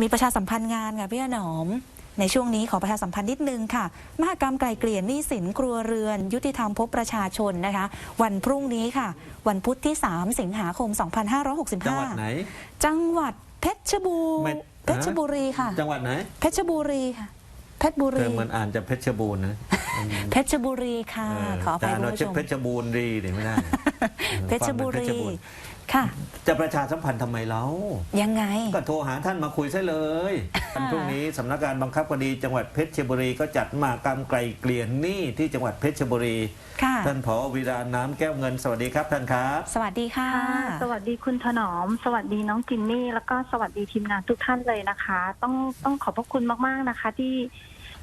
มีประชาสัมพันธ์งานค่ะพี่หนอม ในช่วงนี้ขอประชาสัมพันธ์นิดนึงค่ะ มหกรรมไกลเกลี่ยหนี้สินครัวเรือน ยุติธรรมพบประชาชนนะคะ วันพรุ่งนี้ค่ะ วันพุธที่ 3 สิงหาคม 2565 จังหวัดไหน จังหวัดเพชรบูไม่รณ์เพชรบุรีค่ะ จังหวัดไหน เพชรบุรีค่ะเพชรบุเธรีอมันอ่านจะเพชรบูรณ์นะเพชรบุรีค่ะเออขออแต่ภัยอ่านคุณว่าผู้ชื่ชอมเพชรบูรณ์ดีเนี่ยไม่ได้ เพชรบุฟังรีเป็นเพชณ์ค่ะ จะประชาสัมพันธ์ทำไมเล่ายังไง ก็โทรหาท่านมาคุยซะเลยวันพรุ่งนี้สำนักงานบังคับคดีจังหวัดเพชรบุรีก็จัดมหากรรมไกลเกลี่ยหนี้ที่จังหวัดเพชรบุรีค่ะท่านผอวิราน้ำแก้วเงินสวัสดีครับท่านครับ สวัสดีค่ะค่ะสวัสดีคุณถนอม สวัสดีน้องจิมมี่ แล้วก็สวัสดีทีมงานทุกท่านเลยนะคะ ต้องต้องขอบพระคุณมาก ๆนะคะที่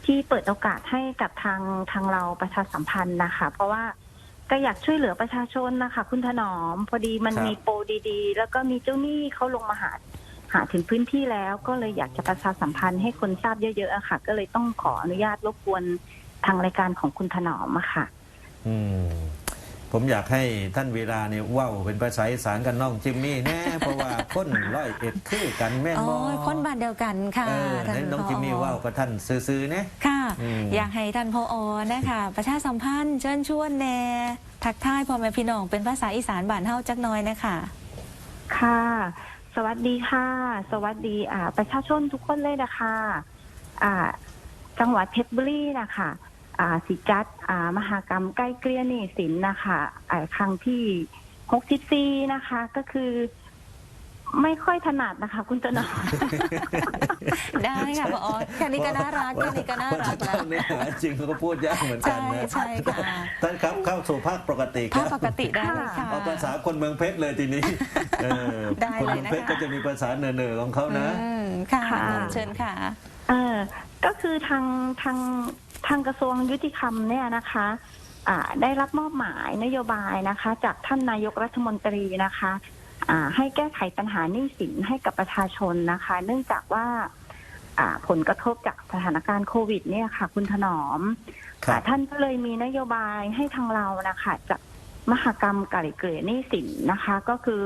ที่เปิดโอกาสให้กับทางทางเราประชาสัมพันธ์นะคะ เพราะว่า ก็อยากช่วยเหลือประชาชนนะคะคุณถนอม พอดีมันครับ มีโปรดีๆ แล้วก็มีเจ้าหนี้เขาลงมาหาหาถึงพื้นที่แล้ว ก็เลยอยากจะประชาสัมพันธ์ให้คนทราบเยอะๆอะค่ะ ก็เลยต้องขออนุญาตรบกวนทางรายการของคุณถนอมอะค่ะ อืม ผมอยากให้ท่านวีราเนี่ยว่าวเป็นภาษาอีสานกันน้องจิมมี่แน่เพราะว่าคนร้อยเอ็ดคือกันแม่นโอ้บอยคนบ้านเดียวกันค่ะเออท่าให้น้องจิมมี่ผว่าวกับท่านซื้อๆเนี่ยค่ะอืมอยากให้ท่านพออนะคะ ประชาสัมพันธ์เชิญชวนแน่ทักทายพ่อแม่พี่น้องเป็นภาษาอีสานบ้านเฮาจักหน้อยนะคะค่ะ สวัสดีค่ะ สวัสดีอ่าประชาชนทุกคนเลยนะคะอ่าจังหวัดเพชรบุรีนะคะ อ่าสิจัดอ่ามหากรรมใกล้เกลี้ยหนี่สินนะคะอ่าครั้งที่หกสิบสี่นะคะ ก็คือ ไม่ค่อยถนัดนะคะ คุณตนอม ได้ค่ะพออแค่นี้ก็น่ารักแค่นี้ก็น่ารักว่าจะแล้เข้าวเนื้อหาจริงเขาก็พูดยากเหมือนกันใช่นะใช่ค่ะ ท่านครับเข้าสู่ภาคปกติคภารัพบปกติได้เลยค่ะ เอาภาษาคนเมืองเพชรเลยทีนี้เออได้คนเลยเมืองนะคะ เพชรก็จะมีภาษาเนอๆของเขานะ อืมค่ะค่ะ เชิญค่ะ เออก็คือทางทาง ทางกระทรวงยุติธรรมเนี่ยนะคะอ่าได้รับมอบหมายนโยบายนะคะ จากท่านนายกรัฐมนตรีนะคะอ่าให้แก้ไขปัญหาหนี้สินให้กับประชาชนนะคะ เนื่องจากว่าอ่าผลกระทบจากสถานการณ์โควิด เนี่ยค่ะ คุณถนอมครับอ่าท่านก็เลยมีนโยบายให้ทางเรานะคะจากมหกรรมไกล่เกลี่ยหนี้สินนะคะ ก็คือ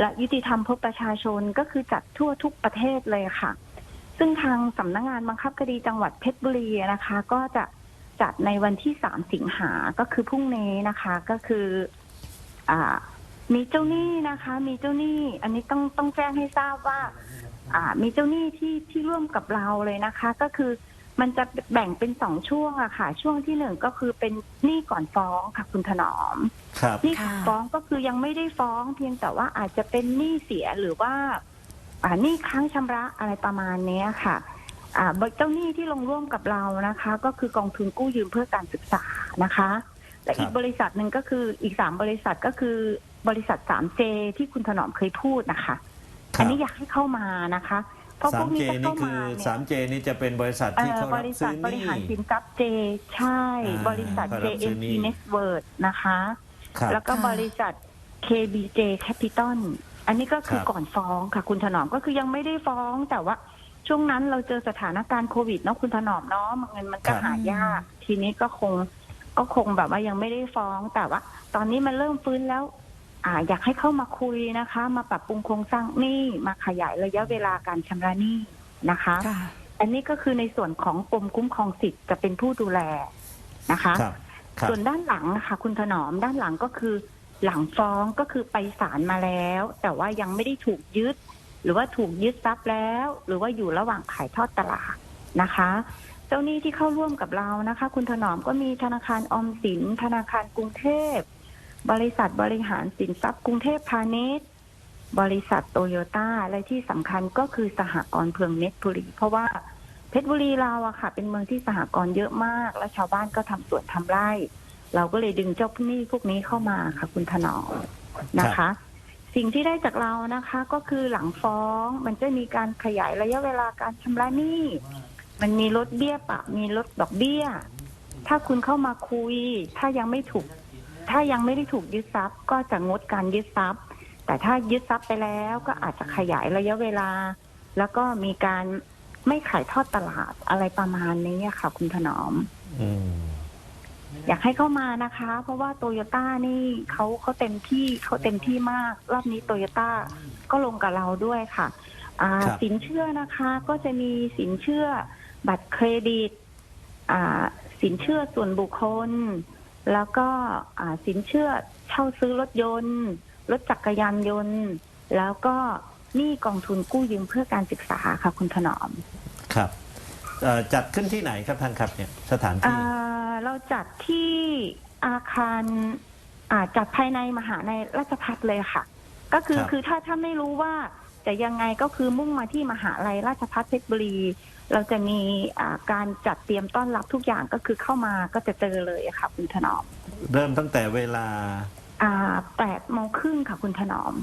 และยุติธรรมพบประชาชนก็คือจัดทั่วทุกประเทศเลยค่ะ ซึ่งทางสำนักงานบังคับคดีจังหวัดเพชรบุรีนะคะ ก็จะจัดในวันที่สามสิงหาก็คือพรุ่งนี้นะคะ ก็คืออ่ามีเจ้าหนี้นะคะ มีเจ้าหนี้ อันนี้ต้องต้องแจ้งให้ทราบว่า อ่า มีเจ้าหนี้ที่ที่ร่วมกับเราเลยนะคะ ก็คือมันจะแบ่งเป็นสองช่วงอะค่ะ ช่วงที่หนึ่งก็คือเป็นหนี้ก่อนฟ้องค่ะคุณถนอมครับหนี้ก่อนค่ะฟ้องก็คือยังไม่ได้ฟ้องเพียงแต่ว่าอาจจะเป็นหนี้เสียหรือว่าอ่า หนี้ค้างชำระอะไรประมาณเนี้ยค่ะอ่าเจ้าหนี้ที่ลงร่วมกับเรานะคะ ก็คือกองทุนกู้ยืมเพื่อการศึกษานะคะและอีคกรับบริษัทหนึ่งก็คืออีกสามบริษัทก็คือบริษัทสามเจที่คุณถนอมเคยพูดนะคะคอัรันบนี้อยากให้เข้ามานะคะเพราะพสาวมกเจนี้จะนี่เข้าคืมาอเนี่ยสามเจนี่จะเป็นบริษัทที่เขาบรับริซื้ษัอทหบรินี้หารสินทรัพย์เจใช่อ่าบริษัทเขารับซื้อหนี้ JMP Network นะคะครับแล้วก็ค่ะบริษัท KBJ Capital อันนี้ก็คือครับ ก่อนฟ้องค่ะ คุณถนอมก็คือยังไม่ได้ฟ้องแต่ว่า ช่วงนั้นเราเจอสถานการณ์โควิดเนาะคุณถนอมเนาะเงินมันก็ครับ หายาก ทีนี้ก็คงก็คงแบบว่ายังไม่ได้ฟ้องแต่ว่า ตอนนี้มันเริ่มฟื้นแล้ว อ่า อยากให้เข้ามาคุยนะคะ มาปรับปรุงโครงสร้างหนี้มาขยายระยะเวลาการชำระหนี้นะคะ ค่ะ อันนี้ก็คือในส่วนของกรมคุ้มครองสิทธิ์จะเป็นผู้ดูแลนะคะ ครับ ครับ ส่วนด้านหลังนะคะคุณถนอมด้านหลังก็คือ หลังฟ้องก็คือไปศาลมาแล้ว แต่ว่ายังไม่ได้ถูกยึด หรือว่าถูกยึดทรัพย์แล้ว หรือว่าอยู่ระหว่างขายทอดตลาดนะคะ เจ้าหนี้ที่เข้าร่วมกับเรานะคะ คุณถนอมก็มีธนาคารออมสิน ธนาคารกรุงเทพ บริษัทบริหารสินทรัพย์กรุงเทพพาณิชย์บริษัทโตโยต้าและที่สำคัญก็คือสหกรณ์เพืองเน็ตบุรี เพราะว่าเพชรบุรีเราอะค่ะ เป็นเมืองที่สหกรณ์เยอะมาก และชาวบ้านก็ทำสวนทำไร่ เราก็เลยดึงเจ้าหนี้พวกนี้เข้ามาค่ะ คุณถนอมนะคะ สิ่งที่ได้จากเรานะคะ ก็คือหลังฟ้องมันจะมีการขยายระยะเวลาการชำระหนี้ มันมีลดเบี้ยปรับมีลดดอกเบี้ย ถ้าคุณเข้ามาคุย ถ้ายังไม่ถูก ถ้ายังไม่ได้ถูกยึดทรัพย์ ก็จะงดการยึดทรัพย์ แต่ถ้ายึดทรัพย์ไปแล้วก็อาจจะขยายระยะเวลา แล้วก็มีการไม่ขายทอดตลาดอะไรประมาณนี้อะค่ะ คุณถนอม อืม อยากให้เข้ามานะคะ เพราะว่าโตโยต้านี่เขาเขาเต็มที่เขาเต็มที่มาก รอบนี้โตโยต้าก็ลงกับเราด้วยค่ะอ่าครับสินเชื่อนะคะก็จะมีสินเชื่อบัตรเครดิตอ่าสินเชื่อส่วนบุคคล แล้วก็อ่าสินเชื่อเช่าซื้อรถยนต์ รถจักรยานยนต์ แล้วก็หนี้กองทุนกู้ยืมเพื่อการศึกษาค่ะคุณถนอม ครับเอ่อจัดขึ้นที่ไหนครับท่านครับเนี่ยสถานที่ อ่า เราจัดที่อาคารอ่าจัดภายในมหาในราชพัฒเลยค่ะ ก็คือครับ คือถ้าถ้าไม่รู้ว่าจะยังไงก็คือมุ่งมาที่มหาลัยราชพัฒเพชรบุรี เราจะมีอ่าการจัดเตรียมต้อนรับทุกอย่างก็คือเข้ามาก็จะเจอเลยอะค่ะ คุณถนอมเริ่มตั้งแต่เวลาอ่าแปดโมงครึ่งค่ะ คุณถนอม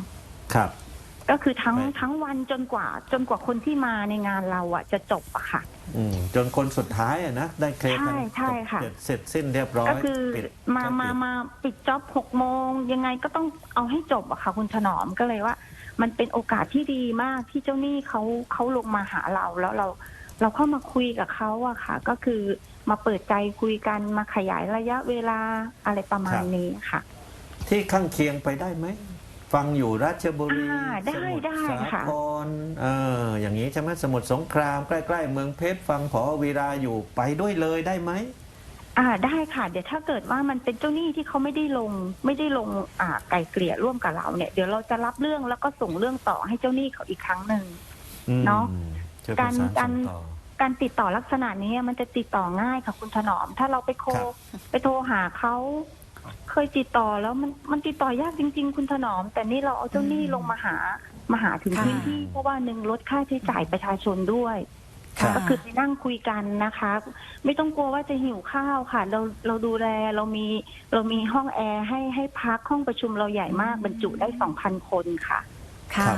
ครับ ก็คือทั้งไม่ทั้งวันจนกว่า จนกว่าคนที่มาในงานเราอะจะจบอะค่ะ อืมจนคนสุดท้ายอะนะได้เคลมกันใช่ใช่ค่ะจบเสร็จสิ้นเรียบร้อยก็คือปิดมาก็มาปิดมาปิดจ็อบหกโมงยังไงก็ต้องเอาให้จบอะค่ะ คุณถนอมก็เลยว่า มันเป็นโอกาสที่ดีมากที่เจ้าหนี้เขาเขาลงมาหาเราแล้วเรา เราเข้ามาคุยกับเขาอะค่ะ ก็คือมาเปิดใจคุยกันมาขยายระยะเวลาอะไรประมาณนี้ค่ะ ที่ข้างเคียงไปได้ไหม ฟังอยู่ราชบุรีอ่าได้สมุทรได้สาค่ะ ครเอออย่างนี้ใช่ไหมสมุทรสงครามใกล้ๆเมืองเพชรฟังพอวีราอยู่ไปด้วยเลยได้ไหม อ่าได้ค่ะ เดี๋ยวถ้าเกิดว่ามันเป็นเจ้าหนี้ที่เขาไม่ได้ลง ไม่ได้ลงอ่าไก่เกลี่ยร่วมกับเราเนี่ยเดี๋ยวเราจะรับเรื่องแล้วก็ส่งเรื่องต่อให้เจ้าหนี้เขาอีกครั้งหนึ่ง อืมเนาะช่วยการประสานการ ส่งต่อ การติดต่อลักษณะนี้มันจะติดต่อง่ายค่ะคุณถนอม ถ้าเราไปโทรครับ ไปโทรหาเขา เคยติดต่อแล้วมันมันติดต่อยากจริง ๆ คุณถนอม แต่นี่เราเอาเจ้าหนี้ลงมาหามาหาถึงค่ะพื้นที่เพราะว่าหนึ่งลดค่าใช้จ่ายประชาชนด้วยครับก็คือไปนั่งคุยกันนะคะ ไม่ต้องกลัวว่าจะหิวข้าวค่ะ เราเราดูแลเรามีเรามีห้องแอร์ให้ให้พักห้องประชุมเราใหญ่มากบรรจุได้สองพันคนค่ะ ค่ะ ครับ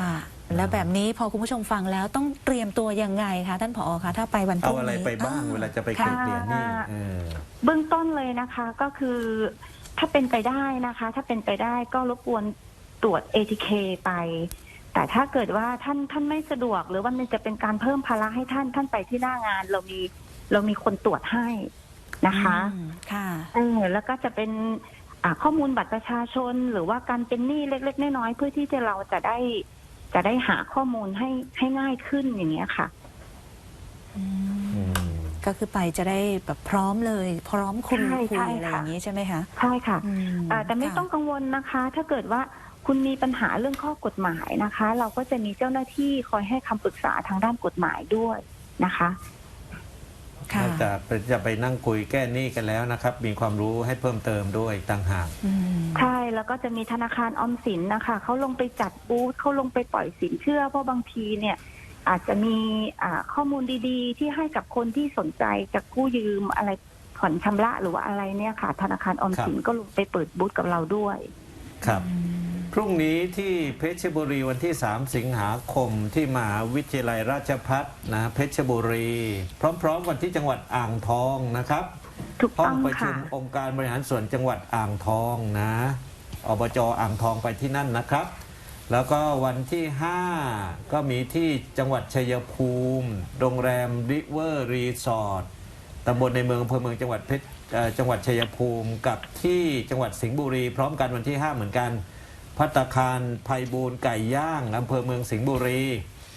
แล้วแบบนี้พอคุณผู้ชมฟังแล้วต้องเตรียมตัวยังไงคะท่านผอคะถ้าไปวันพเอารุ่งนี้อะไรไปบ้างอ่เวลาจะไปเกลี่ยเกลี่ยหนี่ค่ะ เออ เบื้องต้นเลยนะคะก็คือ ถ้าเป็นไปได้นะคะ ถ้าเป็นไปได้ก็รบกวนตรวจ ATK ไป แต่ถ้าเกิดว่าท่านท่านไม่สะดวก หรือว่ามันจะเป็นการเพิ่มภาระให้ท่านท่านไปที่หน้างาน เรามีเรามีคนตรวจให้นะคะอืมค่ะเออแล้วก็จะเป็นอ่าข้อมูลบัตรประชาชน หรือว่าการเป็นหนี้เล็ก ๆ น้อยๆเพื่อที่จะเราจะได้จะได้หาข้อมูลให้ให้ง่ายขึ้นอย่างเงี้ยค่ะอืมอืม ก็คือไปจะได้แบบพร้อมเลย พร้อมคุยใช่คุใช่ยอะไรอค่ะ ย่างนี้ใช่ไหมคะใช่ค่ะอืมอ่าแต่ไม่ค่ะ ต้องกังวลนะคะ ถ้าเกิดว่าคุณมีปัญหาเรื่องข้อกฎหมายนะคะ เราก็จะมีเจ้าหน้าที่คอยให้คำปรึกษาทางด้านกฎหมายด้วยนะคะ ค่ะนอกจากจะไปนั่งคุยแก้หนี้กันแล้วนะครับ มีความรู้ให้เพิ่มเติมด้วยต่างหาก อืม ใช่แล้วก็จะมีธนาคารออมสินนะคะเขาลงไปจัดบูธเขาลงไปปล่อยสินเชื่อเพราะบางทีเนี่ย อาจจะมีอ่าข้อมูลดีๆ ที่ให้กับคนที่สนใจจะกู้ยืมอะไรผ่อนชำระหรือว่าอะไรเนี่ยค่ะ ธนาคารออมสินก็ลงไปเปิดบูธกับเราด้วย ครับอืมพรุ่งนี้ที่เพชรบุรีวันที่ 3 สิงหาคมที่มหาวิทยาลัยราชพัฒนะเพชรบุรี พร้อมๆกันที่จังหวัดอ่างทองนะครับถูกห้อต้งองประชุค่ะมองค์การบริหารส่วนจังหวัดอ่างทองนะอบจอ่างทองไปที่นั่นนะครับ แล้วก็วันที่ 5 ก็มีที่จังหวัดชัยภูมิ โรงแรมริเวอร์รีสอร์ทตำบลในเมืองอำเภอเมืองจังหวัดเพชรจังหวัดชัยภูมิกับที่จังหวัดสิงห์บุรี พร้อมกันวันที่ 5 เหมือนกัน พัตคารไพบูลย์ไก่ย่างอำเภอเมืองสิงห์บุรี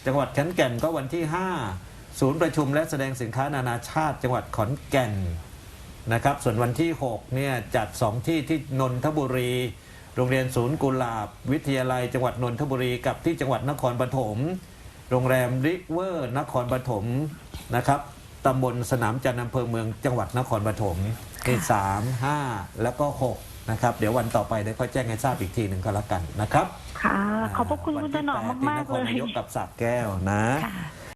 จังหวัดขอนแก่นก็วันที่ 5 ศูนย์ประชุมและแสดงสินค้านานาชาติ จังหวัดขอนแก่นนะครับ ส่วนวันที่6เนี่ยจัด 2 ที่ที่นนทบุรี โรงเรียนศูนย์กุหลาบ วิทยาลัยจังหวัดนนทบุรีกับที่จังหวัดนครปฐมโรงแรมริเวอร์นครปฐมนะครับตำบลสนามจันทร์อำเภอเมืองจังหวัดนครปฐมนี่สามห้าแล้วก็หกนะครับ เดี๋ยววันต่อไปได้ค่อยแจ้งให้ทราบอีกทีหนึ่งก็แล้วกันนะครับ ค่ะ ขอบพระคุณคุณถนอมวันที่แปดมากๆที่นคเลรยนายกกับสระแก้วนะค่ะ